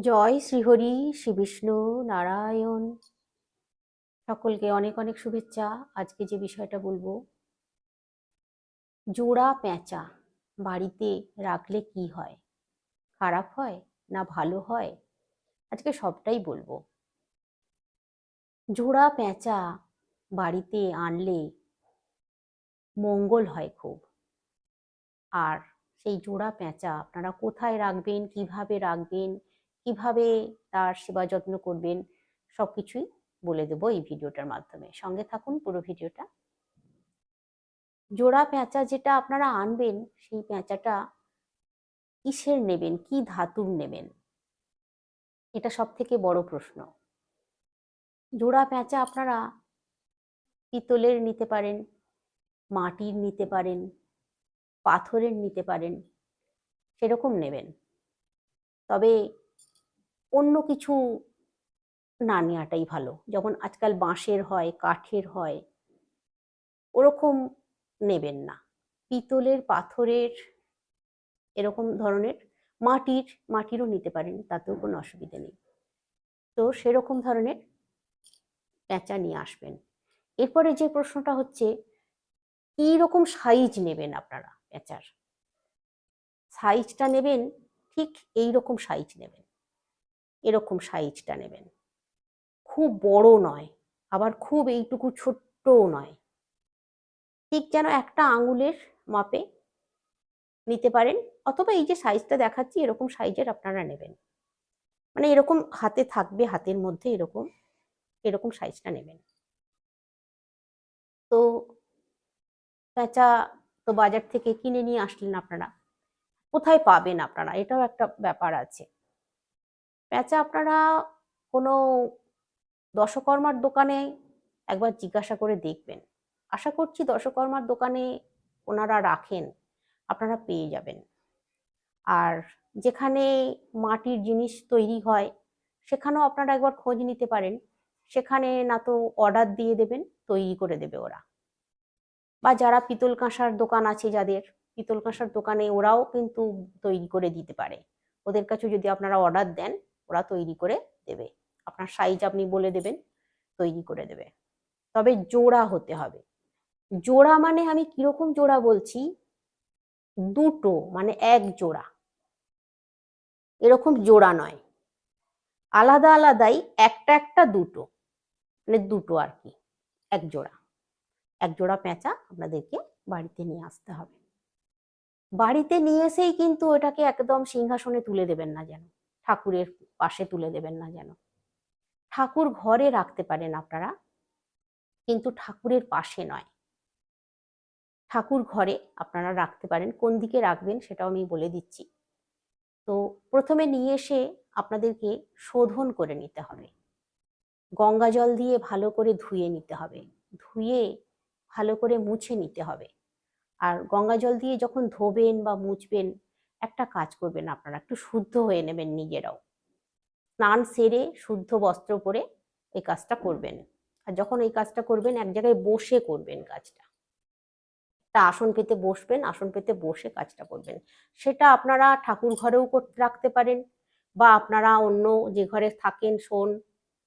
জয় শ্রীহরি, শ্রী বিষ্ণু নারায়ণ। সকলকে অনেক অনেক শুভেচ্ছা। আজকে যে বিষয়টা বলব, জোড়া পেঁচা বাড়িতে রাখলে কি হয়? খারাপ হয় না ভালো হয়? আজকে সবটাই বলব। জোড়া পেঁচা বাড়িতে আনলে মঙ্গল হয় খুব। আর সেই জোড়া পেঁচা আপনারা কোথায় রাখবেন, কীভাবে রাখবেন কীভাবে তার সেবা যত্ন করবেন সব কিছুই বলে দেবো এই ভিডিওটার মাধ্যমে। সঙ্গে থাকুন পুরো ভিডিওটা। জোড়া পেঁচা যেটা আপনারা আনবেন, সেই পেঁচাটা কিসের নেবেন, কি ধাতুর নেবেন? এটা সব থেকে বড় প্রশ্ন। জোড়া পেঁচা আপনারা পিতলের নিতে পারেন, মাটির নিতে পারেন, পাথরের নিতে পারেন, সেরকম নেবেন। তবে অন্য কিছু না নেওয়াটাই ভালো। যেমন আজকাল বাঁশের হয়, কাঠের হয়, ওরকম নেবেন না। পিতলের, পাথরের এরকম ধরনের মাটির, মাটিরও নিতে পারেন, তাতেও কোনো অসুবিধা নেই। তো সেরকম ধরনের প্যাঁচা নিয়ে আসবেন। এরপরে যে প্রশ্নটা হচ্ছে কী রকম সাইজ নেবেন আপনারা প্যাঁচার সাইজটা নেবেন, ঠিক এই রকম সাইজ নেবেন। এরকম সাইজটা নেবেন। খুব বড় নয়, আবার খুব এইটুকু ছোট্টও নয়। ঠিক যেন একটা আঙুলের মাপে নিতে পারেন, অথবা এই যে সাইজটা দেখাচ্ছি, এরকম সাইজের আপনারা নেবেন। মানে এরকম হাতে থাকবে, হাতের মধ্যে এরকম এরকম সাইজটা নেবেন। তো পেঁচা তো বাজার থেকে কিনে নিয়ে আসলেন আপনারা, কোথায় পাবেন আপনারা? এটাও একটা ব্যাপার আছে। পেঁচা আপনারা কোনো দশকর্মার দোকানে একবার জিজ্ঞাসা করে দেখবেন। আশা করছি দশকর্মার দোকানে ওনারা রাখেন, আপনারা পেয়ে যাবেন। আর যেখানে মাটির জিনিস তৈরি হয়, সেখানেও আপনারা একবার খোঁজ নিতে পারেন। সেখানে না তো অর্ডার দিয়ে দেবেন, তৈরি করে দেবে ওরা। বা যারা পিতল কাঁসার দোকান আছে যাদের, পিতল কাঁসার দোকানে ওরাও কিন্তু তৈরি করে দিতে পারে। ওদের কাছে যদি আপনারা অর্ডার দেন ওরা তৈরি করে দেবে। আপনার সাইজ আপনি বলে দেবেন, তৈরি করে দেবে। তবে জোড়া হতে হবে। জোড়া মানে আমি কীরকম জোড়া বলছি? দুটো মানে এক জোড়া। এরকম জোড়া নয়। আলাদা আলাদাই একটা একটা দুটো মানে দুটো আর কি, এক জোড়া। এক জোড়া পেঁচা আপনাদেরকে বাড়িতে নিয়ে আসতে হবে। বাড়িতে নিয়ে এসেই কিন্তু ওটাকে একদম সিংহাসনে তুলে দেবেন না যেন। ঠাকুরের পাশে তুলে দেবেন না যেন। ঠাকুর ঘরে রাখতে পারেন আপনারা, কিন্তু ঠাকুরের পাশে নয়। ঠাকুর ঘরে আপনারা রাখতে পারেন, কোন দিকে রাখবেন সেটাও আমি বলে দিচ্ছি। তো প্রথমে নিয়ে এসে আপনাদেরকে শোধন করে নিতে হবে। গঙ্গা জল দিয়ে ভালো করে ধুয়ে নিতে হবে। ধুয়ে ভালো করে মুছে নিতে হবে। আর গঙ্গা জল দিয়ে যখন ধোবেন বা মুছবেন একটা কাজ করবেন আপনারা, একটু শুদ্ধ হয়ে নেবেন নিজেরাও। স্নান সেরে শুদ্ধ বস্ত্র পরে এই কাজটা করবেন। আর যখন এই কাজটা করবেন, এক জায়গায় বসে করবেন কাজটা। একটা আসন পেতে বসবেন, আসন পেতে বসে কাজটা করবেন। সেটা আপনারা ঠাকুর ঘরেও রাখতে পারেন বা আপনারা অন্য যে ঘরে থাকেন শোন,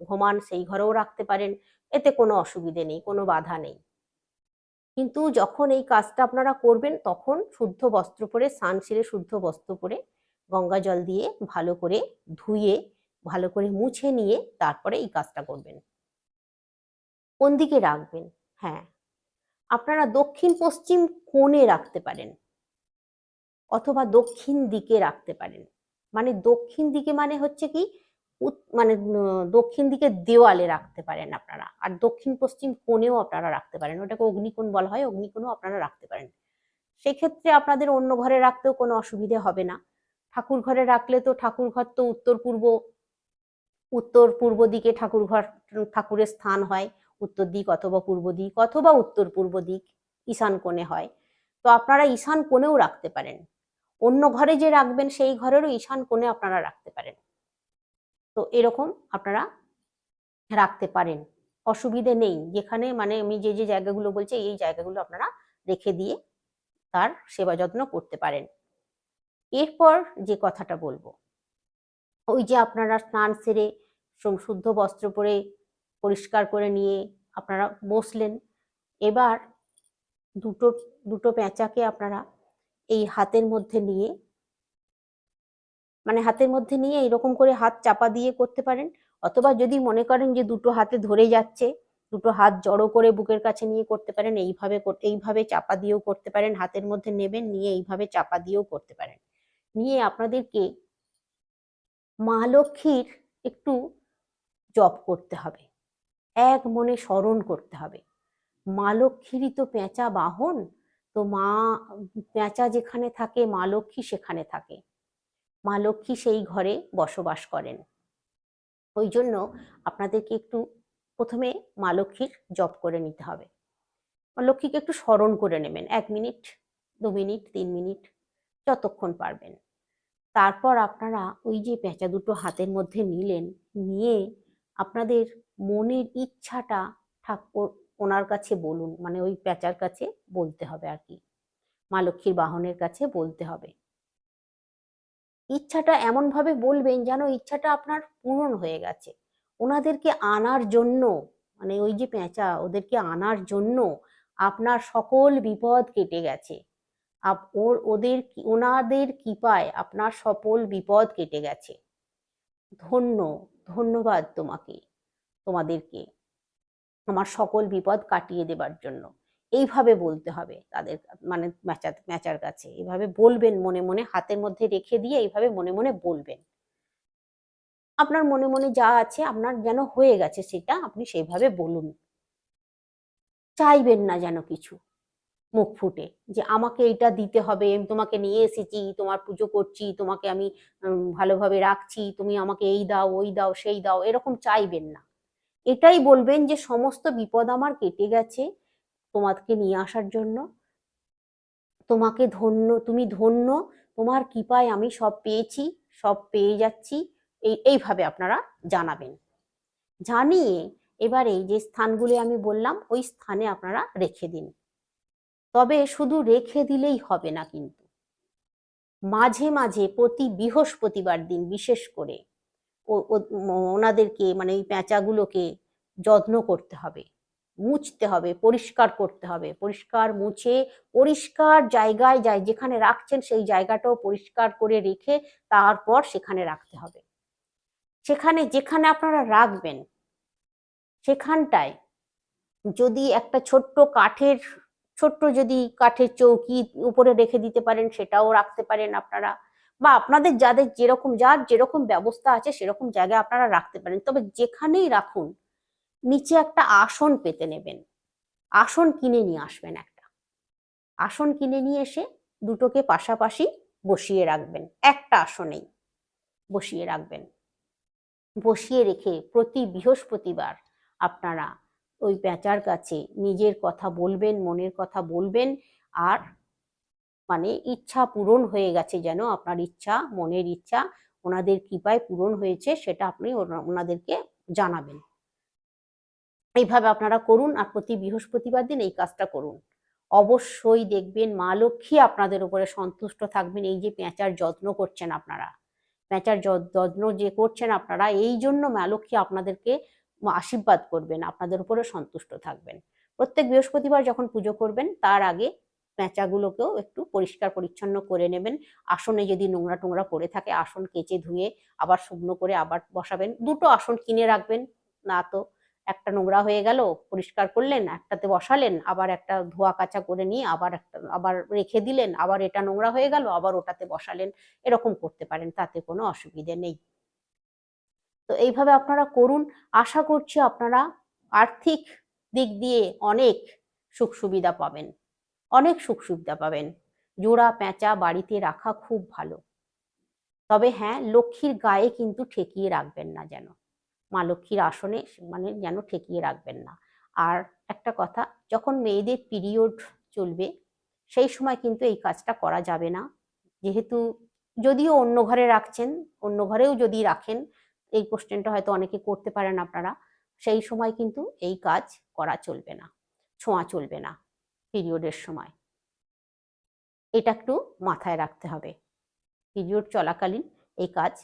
ঘুমান সেই ঘরেও রাখতে পারেন। এতে কোনো অসুবিধে নেই, কোনো বাধা নেই। কিন্তু যখন এই কাজটা আপনারা করবেন, তখন শুদ্ধ বস্ত্র পরে, স্নান সেরে শুদ্ধ বস্ত্র পরে, গঙ্গা জল দিয়ে ভালো করে ধুয়ে, ভালো করে মুছে নিয়ে তারপরে এই কাজটা করবেন। কোন দিকে রাখবেন? হ্যাঁ আপনারা দক্ষিণ পশ্চিম কোণে রাখতে পারেন। অথবা দক্ষিণ দিকে রাখতে পারেন। মানে দক্ষিণ দিকে মানে হচ্ছে কি মানে দক্ষিণ দিকে দেওয়ালে রাখতে পারেন আপনারা। আর দক্ষিণ পশ্চিম কোণেও আপনারা রাখতে পারেন। ওটাকে অগ্নিকোণ বলা হয়, অগ্নিকোণও আপনারা রাখতে পারেন। সেক্ষেত্রে আপনাদের অন্য ঘরে রাখতেও কোনো অসুবিধে হবে না। ঠাকুর ঘরে রাখলে তো ঠাকুর ঘর তো উত্তর পূর্ব উত্তর পূর্ব দিকে ঠাকুর ঘর, ঠাকুরের স্থান হয়, উত্তর দিক অথবা পূর্ব দিক অথবা উত্তর পূর্ব দিক, ঈশান কোণে হয়। তো আপনারা ঈশান কোণেও রাখতে পারেন। অন্য ঘরে যে রাখবেন সেই ঘরেরও ঈশান কোণে আপনারা রাখতে পারেন। তো এরকম আপনারা রাখতে পারেন। অসুবিধে নেই। যেখানে মানে আমি যে যে জায়গাগুলো বলছি, এই জায়গাগুলো আপনারা রেখে দিয়ে তার সেবা যত্ন করতে পারেন। এরপর যে কথাটা বলব, ওই যে আপনারা স্নান সেরে শুদ্ধ বস্ত্র পরে পরিষ্কার করে নিয়ে আপনারা বসলেন, এবার দুটো দুটো পেঁচাকে আপনারা এই হাতের মধ্যে নিয়ে মানে হাতের মধ্যে নিয়ে এরকম করে হাত চাপা দিয়ে করতে পারেন। অথবা যদি মনে করেন যে দুটো হাতে ধরে যাচ্ছে, দুটো হাত জড়ো করে বুকের কাছে নিয়ে করতে পারেন, এইভাবে এইভাবে চাপা দিয়েও করতে পারেন, হাতের মধ্যে নেবেন, নিয়ে এইভাবে চাপা দিয়েও করতে পারেন। নিয়ে আপনাদেরকে মা লক্ষ্মীর একটু জপ করতে হবে। এক মনে স্মরণ করতে হবে। মা লক্ষ্মীরই তো পেঁচা বাহন, তো মা, পেঁচা যেখানে থাকে, মা লক্ষ্মী সেখানে থাকে। মা লক্ষ্মী সেই ঘরে বসবাস করেন। ওই জন্য আপনাদেরকে একটু প্রথমে মা লক্ষ্মীর জপ করে নিতে হবে। মা লক্ষ্মীকে একটু স্মরণ করে নেবেন, এক মিনিট, দু মিনিট, তিন মিনিট, যতক্ষণ পারবেন। তারপর আপনারা ওই যে পেঁচা দুটো হাতের মধ্যে নিলেন, নিয়ে আপনাদের মনের ইচ্ছাটা ঠাকুর ওনার কাছে বলুন মানে ওই পেঁচার কাছে বলতে হবে আর কি। মা লক্ষ্মীর বাহনের কাছে বলতে হবে। ইচ্ছাটা এমন ভাবে বলবেন যেন ইচ্ছাটা আপনার পূরণ হয়ে গেছে। ওনাদেরকে আনার জন্য মানে ওই যে পেঁচা, ওদেরকে আনার জন্য আপনার সকল বিপদ কেটে গেছে। আপ, ওর, ওদের ওনাদের কৃপায় আপনার সকল বিপদ কেটে গেছে। ধন্য, ধন্যবাদ তোমাকে, তোমাদেরকে, আমার সকল বিপদ কাটিয়ে দেবার জন্য। এইভাবে বলতে হবে তাদের মানে ম্যাচা ম্যাচার কাছে। এইভাবে বলবেন মনে মনে, হাতের মধ্যে রেখে দিয়ে এইভাবে মনে মনে বলবেন। আপনার মনে মনে যা আছে, আপনার যেন হয়ে গেছে সেটা আপনি সেইভাবে বলুন। চাইবেন না যেন কিছু মুখ ফুটে, যে আমাকে এটা দিতে হবে, আমি তোমাকে নিয়ে এসেছি, তোমার পুজো করছি, তোমাকে আমি ভালোভাবে রাখছি, তুমি আমাকে এই দাও, ওই দাও, সেই দাও, এরকম চাইবেন না। এটাই বলবেন যে সমস্ত বিপদ আমার কেটে গেছে তোমাকে নিয়ে আসার জন্য। তোমাকে ধন্য, তুমি ধন্য, তোমার কৃপায় আমি সব পেয়েছি, সব পেয়ে যাচ্ছি। এই, এইভাবে আপনারা জানাবেন। জানিয়ে এবারে যে স্থানগুলি আমি বললাম, ওই স্থানে আপনারা রেখে দিন। তবে শুধু রেখে দিলেই হবে না কিন্তু। মাঝে মাঝে প্রতি বৃহস্পতিবার দিন বিশেষ করে ওনাদেরকে মানে এই পেঁচাগুলোকে যত্ন করতে হবে। মুছতে হবে, পরিষ্কার করতে হবে। পরিষ্কার মুছে, পরিষ্কার জায়গায় যায় যেখানে রাখছেন সেই জায়গাটাও পরিষ্কার করে রেখে তারপর সেখানে রাখতে হবে। সেখানে, যেখানে আপনারা রাখবেন, সেখানটায় যদি একটা ছোট্ট কাঠের, ছোট্ট যদি কাঠের চৌকি উপরে রেখে দিতে পারেন, সেটাও রাখতে পারেন আপনারা। বা আপনাদের যাদের যেরকম, যার যেরকম ব্যবস্থা আছে, সেরকম জায়গায় আপনারা রাখতে পারেন। তবে যেখানেই রাখুন নিচে একটা আসন পেতে নেবেন। আসন কিনে নিয়ে আসবেন একটা। আসন কিনে নিয়ে এসে দুটোকে পাশাপাশি বসিয়ে রাখবেন। একটা আসনেই বসিয়ে রাখবেন। বসিয়ে রেখে প্রতি বৃহস্পতিবার আপনারা ওই পেঁচার কাছে নিজের কথা বলবেন, মনের কথা বলবেন আর মানে ইচ্ছা পূরণ হয়ে গেছে যেন আপনার ইচ্ছা, মনের ইচ্ছা, ওনাদের কৃপায় পূরণ হয়েছে সেটা আপনি ওনাদেরকে জানাবেন। এইভাবে আপনারা করুন আর প্রতি বৃহস্পতিবার দিন এই কাজটা করুন। অবশ্যই দেখবেন মা লক্ষ্মী আপনাদের উপরে সন্তুষ্ট থাকবেন, এই যে পেঁচার যত্ন করছেন আপনারা। পেঁচার যত্ন যে করছেন আপনারা, এই জন্য মা লক্ষ্মী আপনাদেরকে আশীর্বাদ করবেন, আপনাদের উপরে সন্তুষ্ট থাকবেন। প্রত্যেক বৃহস্পতিবার যখন পুজো করবেন, তার আগে পেঁচাগুলোকেও একটু পরিষ্কার পরিচ্ছন্ন করে নেবেন। আসনে যদি নোংরা টোংরা পড়ে থাকে, আসন কেচে ধুয়ে আবার শুকনো করে আবার বসাবেন। দুটো আসন কিনে রাখবেন, না তো একটা নোংরা হয়ে গেল, পরিষ্কার করলেন, একটাতে বসালেন, আবার একটা ধোয়া কাচা করে নিয়ে আবার একটা, আবার রেখে দিলেন, আবার এটা নোংরা হয়ে গেল, আবার ওটাতে বসালেন, এরকম করতে পারেন, তাতে কোনো অসুবিধে নেই। তো এইভাবে আপনারা করুন। আশা করছি আপনারা আর্থিক দিক দিয়ে অনেক সুখ সুবিধা পাবেন, অনেক সুখ সুবিধা পাবেন। জোড়া পেঁচা বাড়িতে রাখা খুব ভালো। তবে হ্যাঁ লক্ষ্মীর গায়ে কিন্তু ঠেকিয়ে রাখবেন না যেন। মা লক্ষ্মীর আসনে মানে যেন ঠেকিয়ে রাখবেন না। আর একটা কথা, যখন মেয়েদের পিরিয়ড চলবে, সেই সময় কিন্তু এই কাজটা করা যাবে না। যেহেতু যদিও অন্য ঘরে রাখছেন, অন্য ঘরেও যদি রাখেন, এই কোশ্চেনটা হয়তো অনেকে করতে পারেন আপনারা, সেই সময় কিন্তু এই কাজ করা চলবে না, ছোঁয়া চলবে না পিরিয়ডের সময়। এটা একটু মাথায় রাখতে হবে। পিরিয়ড চলাকালীন এই কাজ